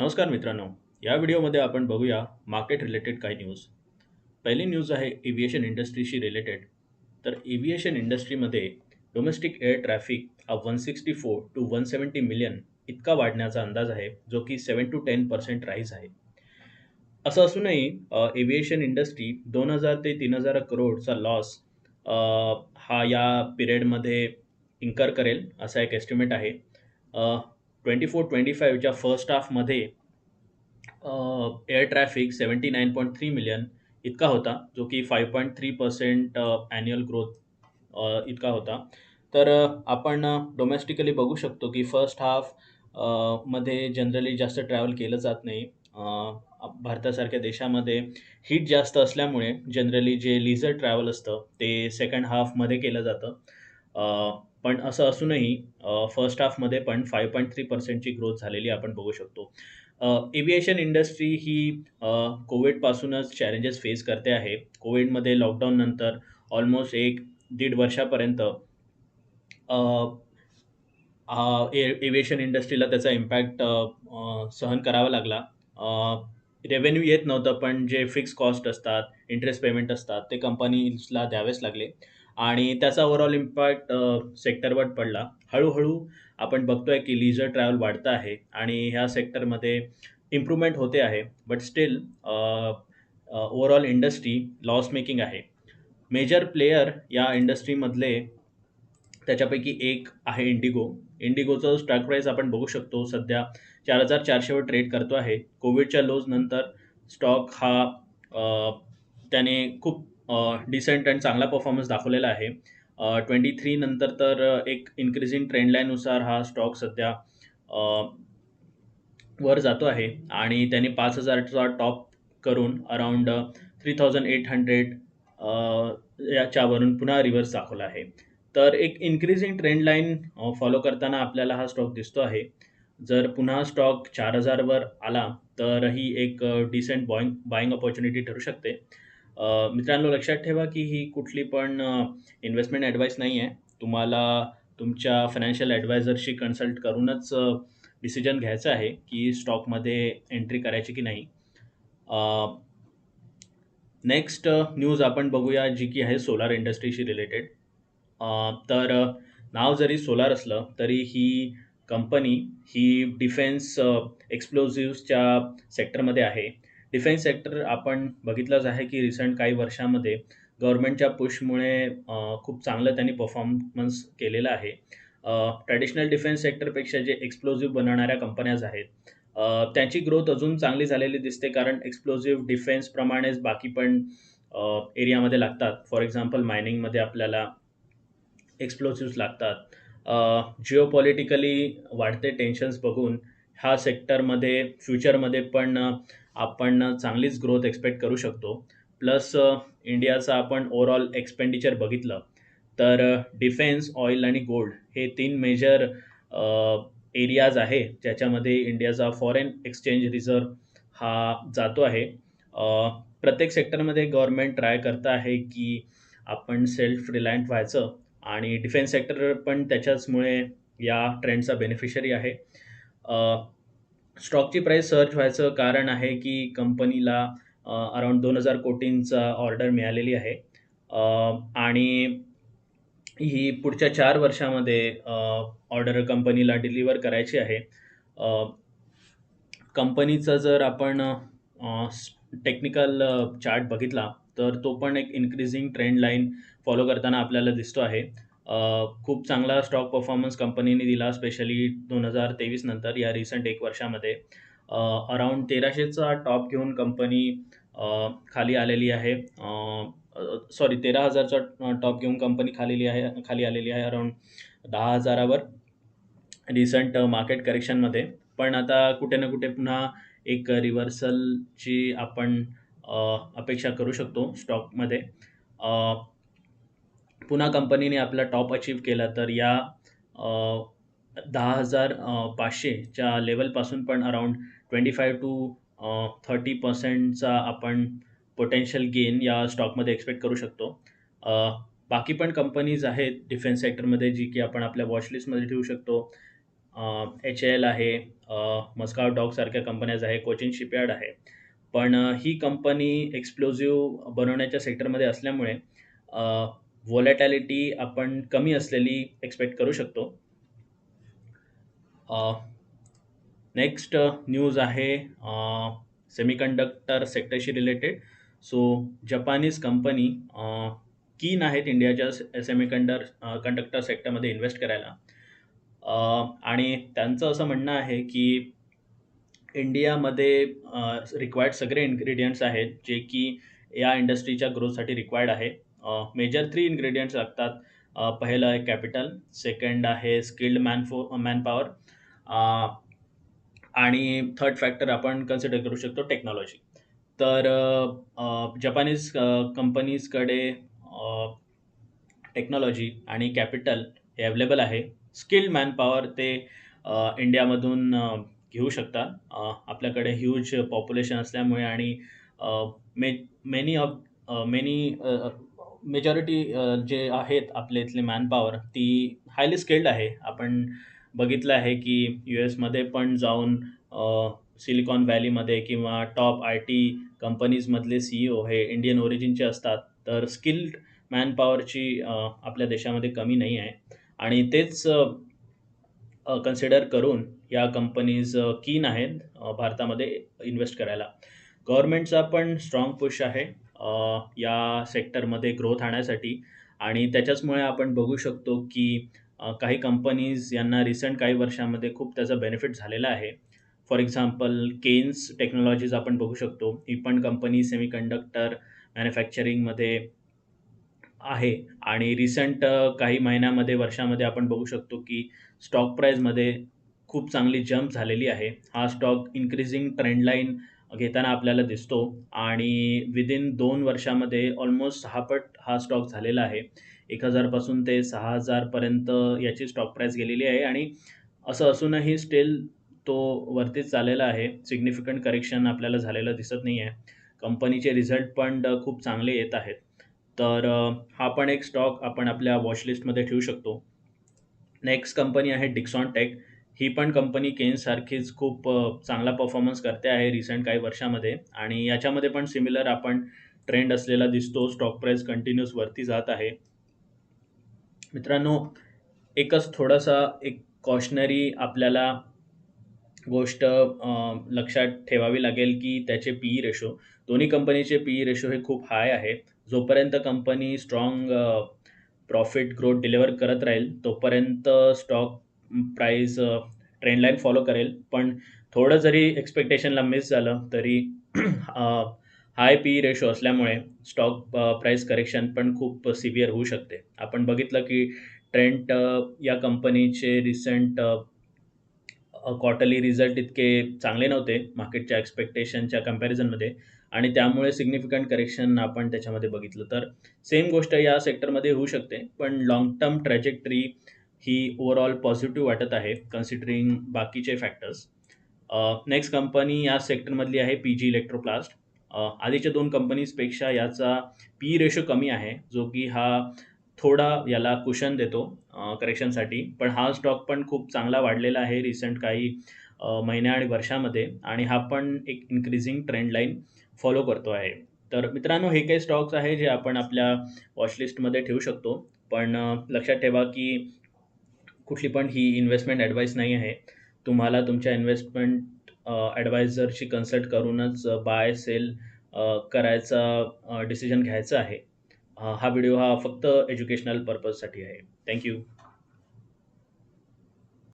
नमस्कार मित्रांनो या व्हिडिओमध्ये आपण बघूया मार्केट रिलेटेड काही न्यूज पहिली न्यूज आहे एव्हिएशन इंडस्ट्रीशी रिलेटेड तर एव्हिएशन इंडस्ट्रीमध्ये डोमेस्टिक एअर ट्रॅफिक हा one sixty four two one seventy million इतका वाढण्याचा अंदाज आहे जो की seven two ten percent rise आहे. असं असूनही एव्हिएशन इंडस्ट्री दोन हजार ते तीन हजार करोडचा लॉस हा या पिरियडमध्ये इन्कर करेल असा एक एस्टिमेट आहे. ट्वेंटी फोर ट्वेंटी फाईव्हच्या first हाफमध्ये air traffic seventy nine point three million इतका होता जो की five point three percent annual growth इतका होता. तर आपण डोमेस्टिकली बघू शकतो की फर्स्ट हाफमध्ये जनरली जास्त ट्रॅव्हल केलं जात नाही. भारतासारख्या देशामध्ये हीट जास्त असल्यामुळे जनरली जे लिझर ट्रॅव्हल असतं ते सेकंड हाफमध्ये केलं जातं. पण असं असूनही फर्स्ट हाफमध्ये पण फाईव्ह पॉईंट थ्री पर्सेंटची ग्रोथ झालेली आपण बघू शकतो. एव्हिएशन इंडस्ट्री ही कोविडपासूनच चॅलेंजेस फेस करते आहे. कोविडमध्ये लॉकडाऊननंतर ऑलमोस्ट एक दीड वर्षापर्यंत एव्हिएशन इंडस्ट्रीला त्याचा इम्पॅक्ट सहन करावा लागला. रेव्हेन्यू येत नव्हतं पण जे फिक्स कॉस्ट असतात इंटरेस्ट पेमेंट असतात ते कंपनीजला द्यावेच लागले. आणि त्याचा ओव्हरऑल इम्पॅक्ट सेक्टरवर पडला. हळूहळू आपण बघतोय की लिझर ट्रॅव्हल वाढतं आहे आणि ह्या सेक्टरमध्ये इम्प्रूव्हमेंट होते आहे. But still overall industry loss making आहे. मेजर प्लेयर या इंडस्ट्रीमधले त्याच्यापैकी एक आहे इंडिगो इंडिगोचं स्टॉक प्राईस आपण बघू शकतो. सध्या चार हजार चारशेवर ट्रेड करतो आहे. कोविडच्या लोज नंतर स्टॉक हा त्याने खूप डिसेंट अँड चांगला परफॉर्मन्स दाखवलेला आहे. ट्वेंटी थ्री नंतर तर एक इन्क्रीजिंग ट्रेंडलाईननुसार हा स्टॉक सध्या वर जातो आहे. आणि त्याने पाच हजारचा टॉप करून around three thousand eight hundred याच्यावरून पुन्हा रिव्हर्स दाखवला आहे. तर एक इन्क्रीजिंग ट्रेंड लाईन फॉलो करताना आपल्याला हा स्टॉक दिसतो आहे. जर पुन्हा स्टॉक चार हजारवर आला तर ही एक डिसेंट बॉईंग बाईंग ऑपॉर्च्युनिटी ठरू शकते. मित्रांनो लक्षात ठेवा की ही कुठली पण इन्व्हेस्टमेंट ॲडवाईस नाही आहे तुम्हाला तुमच्या फायनान्शियल ॲडवायझरशी कन्सल्ट करूनच डिसिजन घ्यायचं आहे की स्टॉकमध्ये एंट्री करायची की नाही. नेक्स्ट न्यूज आपण बघूया जी की आहे सोलार इंडस्ट्रीशी रिलेटेड तर नाव जरी सोलार असलं तरी ही कंपनी ही डिफेन्स एक्सप्लोझिव्सच्या सेक्टरमध्ये आहे. डिफेन्स सेक्टर आपण बघितलंच आहे की रिसेंट काही वर्षामध्ये गव्हर्नमेंटच्या पुशमुळे खूप चांगलं त्यांनी परफॉर्मन्स केलेलं आहे. ट्रॅडिशनल डिफेन्स सेक्टरपेक्षा जे एक्सप्लोजिव्ह बनवणाऱ्या कंपन्याज आहेत त्यांची ग्रोथ अजून चांगली झालेली दिसते कारण एक्सप्लोजिव्ह डिफेन्सप्रमाणेच बाकी पण एरियामध्ये लागतात. फॉर एक्झाम्पल मायनिंगमध्ये आपल्याला एक्सप्लोसिव्स लागतात. जिओपॉलिटिकली वाढते टेन्शन्स बघून ह्या सेक्टरमध्ये फ्युचरमध्ये पण आपण चांगलीच ग्रोथ एक्सपेक्ट करू शकतो. प्लस इंडियाचा आपण ओवरऑल एक्सपेंडिचर बघितलं तर डिफेन्स ऑइल आणि गोल्ड हे तीन मेजर एरियाज आहे ज्याच्यामध्ये इंडियाचा फॉरेन एक्सचेंज रिझर्व हा जातो आहे. प्रत्येक सेक्टरमध्ये गव्हर्नमेंट ट्राय करतं आहे की आपण सेल्फ रिलायंट व्हायचं आणि डिफेन्स सेक्टर पण त्याच्याचमुळे या ट्रेंडचा बेनिफिशरी आहे. स्टॉकची प्राईस सर्च व्हायचं कारण आहे की कंपनीला अराउंड दोन हजार कोटींचा ऑर्डर मिळालेली आहे. आणि ही पुढच्या चार वर्षामध्ये ऑर्डर कंपनीला डिलिव्हर करायची आहे. कंपनीचं जर आपण टेक्निकल चार्ट बघितला तर तो पण एक इन्क्रीजिंग ट्रेंड लाईन फॉलो करताना आपल्याला दिसतो आहे. खूप चांगला स्टॉक परफॉर्मन्स कंपनीने दिला स्पेशली दोन हजार तेवीस नंतर या रिसेंट एक वर्षामध्ये. अराउंड तेराशेचा टॉप घेऊन कंपनी खाली आलेली आहे. सॉरी तेरा हजारचा टॉप घेऊन कंपनी खालेली आहे खाली आलेली आहे अराउंड दहा हजारावर रिसंट मार्केट करेक्शनमध्ये पण आता कुठे ना कुठे पुन्हा एक रिव्हर्सलची आपण अपेक्षा करू शकतो स्टॉकमध्ये पुन्हा कंपनीने आपला टॉप अचीव केला तर या दहा हजार पाचशेच्या लेवलपासून पण around twenty five to thirty पर्सेंटचा आपण पोटेन्शियल गेन या स्टॉकमध्ये एक्सपेक्ट करू शकतो. बाकी पण कंपनीज आहेत डिफेन्स सेक्टरमध्ये जी की आपण आपल्या वॉचलिस्टमध्ये ठेवू शकतो. एच एल आहे मस्काव डॉगसारख्या कंपन्याज आहे कोचिंग शिपयार्ड आहे. पण ही कंपनी एक्सप्लोजिव्ह बनवण्याच्या सेक्टरमध्ये असल्यामुळे व्हॉलेटॅलिटी आपण कमी असलेली एक्सपेक्ट करू शकतो. नेक्स्ट न्यूज आहे semiconductor सेक्टरशी related so Japanese company keen आहेत इंडियाच्या सेमीकंडर कंडक्टर सेक्टरमध्ये इन्व्हेस्ट करायला. आणि त्यांचं असं म्हणणं आहे की इंडियामध्ये रिक्वायर्ड सगळे इन्ग्रेडियंट्स आहेत जे की या इंडस्ट्रीच्या ग्रोथसाठी रिक्वायर्ड आहे. मेजर थ्री इन्ग्रेडियंट्स लागतात. पहिलं आहे कॅपिटल सेकंड आहे स्किल्ड मॅन फो मॅनपॉवर आणि थर्ड फॅक्टर आपण कन्सिडर करू शकतो टेक्नॉलॉजी तर जपानीज कंपनीजकडे टेक्नॉलॉजी आणि कॅपिटल हे अवेलेबल आहे. स्किल्ड मॅनपॉवर ते इंडियामधून घेऊ शकतात. आपल्याकडे ह्यूज पॉप्युलेशन असल्यामुळे आणि may many of many majority जे आहेत आपले इथले मॅनपॉवर ती हायली स्किल्ड आहे. आपण बघितलं आहे की यू एसमध्ये पण जाऊन सिलिकॉन व्हॅलीमध्ये किंवा टॉप आय टी कंपनीजमधले सी ई ओ हे इंडियन ओरिजिनचे असतात. तर स्किल्ड मॅनपॉवरची आपल्या देशामध्ये कमी नाही आहे. आणि तेच कन्सिडर करून या कंपनीज कीन आहेत भारतामध्ये इन्व्हेस्ट करायला. गव्हर्मेंटचा पण स्ट्रॉंग पुश आहे. या सेक्टरमध्ये ग्रोथ आणण्यासाठी आणि त्याच्याचमुळे आपण बघू शकतो की काही कंपनीज यांना रिसेंट काही वर्षामध्ये खूप त्याचा बेनिफिट झालेला आहे. फॉर एक्झाम्पल केन्स टेक्नॉलॉजीज आपण बघू शकतो. ही पण कंपनी सेमीकंडक्टर मॅन्युफॅक्चरिंगमध्ये आहे. आणि रिसेंट काही महिन्यामध्ये वर्षामध्ये आपण बघू शकतो की स्टॉक प्राईजमध्ये खूप चांगली जंप झालेली आहे. हा स्टॉक इन्क्रीजिंग ट्रेंडलाईन घेताना आपल्याला दिसतो. आणि विदिन दोन वर्षामध्ये ऑलमोस्ट सहापट हा स्टॉक झालेला आहे. एक हजारपासून ते सहा हजारपर्यंत याची स्टॉक प्राईस गेलेली आहे. आणि असं असूनही स्टील तो वरतीच चाललेला आहे. सिग्निफिकंट करेक्शन आपल्याला झालेलं दिसत नाही आहे कंपनीचे रिझल्ट पण खूप चांगले येत आहेत. तर हा पण एक स्टॉक आपण आपल्या वॉचलिस्टमध्ये ठेवू शकतो. नेक्स्ट कंपनी आहे डिक्सॉन टेक ही पण कंपनी केन्ससारखीच खूप चांगला परफॉर्मन्स करते आहे रिसेंट काही वर्षामध्ये. आणि याच्यामध्ये पण सिमिलर आपण ट्रेंड असलेला दिसतो. स्टॉक प्राईस कंटिन्यूस वरती जात आहे. मित्रांनो एकच थोडासा एक कॉशनरी आपल्याला गोष्ट लक्षात ठेवावी लागेल की त्याचे पी ई रेशो दोन्ही कंपनीचे पी ई रेशो हे खूप हाय आहे. जोपर्यंत company strong profit growth deliver करत राहील तोपर्यंत स्टॉक प्राईस ट्रेंडलाईन फॉलो करेल. पण थोडं जरी एक्सपेक्टेशनला मिस झालं तरी हाय पी रेशो असल्यामुळे स्टॉक प्राईस करेक्शन पण खूप सिव्हिअर होऊ शकते. आपण बघितलं की ट्रेंट या कंपनीचे रिसेंट क्वार्टरली रिझल्ट इतके चांगले नव्हते मार्केटच्या एक्सपेक्टेशनच्या कम्पॅरिझनमध्ये आणि त्यामुळे सिग्निफिकंट करेक्शन आपण त्याच्यामध्ये बघितलं. तर सेम गोष्ट या सेक्टरमध्ये होऊ शकते. पण लाँग टर्म ट्रॅजेक्टरी ही ओव्हरऑल पॉझिटिव्ह वाटत आहे कन्सिडरिंग बाकीचे फॅक्टर्स नेक्स्ट कंपनी या सेक्टरमधली आहे पी जी इलेक्ट्रोप्लास्ट आधीच्या दोन कंपनीजपेक्षा याचा पी रेशो कमी आहे जो की हा थोडा याला कुशन देतो करेक्शनसाठी पण हा स्टॉक पण खूप चांगला वाढलेला आहे रिसेंट काही महिन्या आणि वर्षामध्ये. आणि हा पण एक इन्क्रीजिंग ट्रेंड लाईन फॉलो करतो आहे. तर मित्रांनो हे काही स्टॉक्स आहे जे आपण आपल्या वॉचलिस्टमध्ये ठेवू शकतो. पण लक्षात ठेवा की कुठली पण ही इन्व्हेस्टमेंट ॲडवाईस नाही आहे. तुम्हाला तुमच्या इन्व्हेस्टमेंट ॲडवायझरशी कन्सल्ट करूनच बाय सेल करायचा डिसिजन घ्यायचा आहे. हा व्हिडिओ हा फक्त एज्युकेशनल पर्पजसाठी आहे. थँक्यू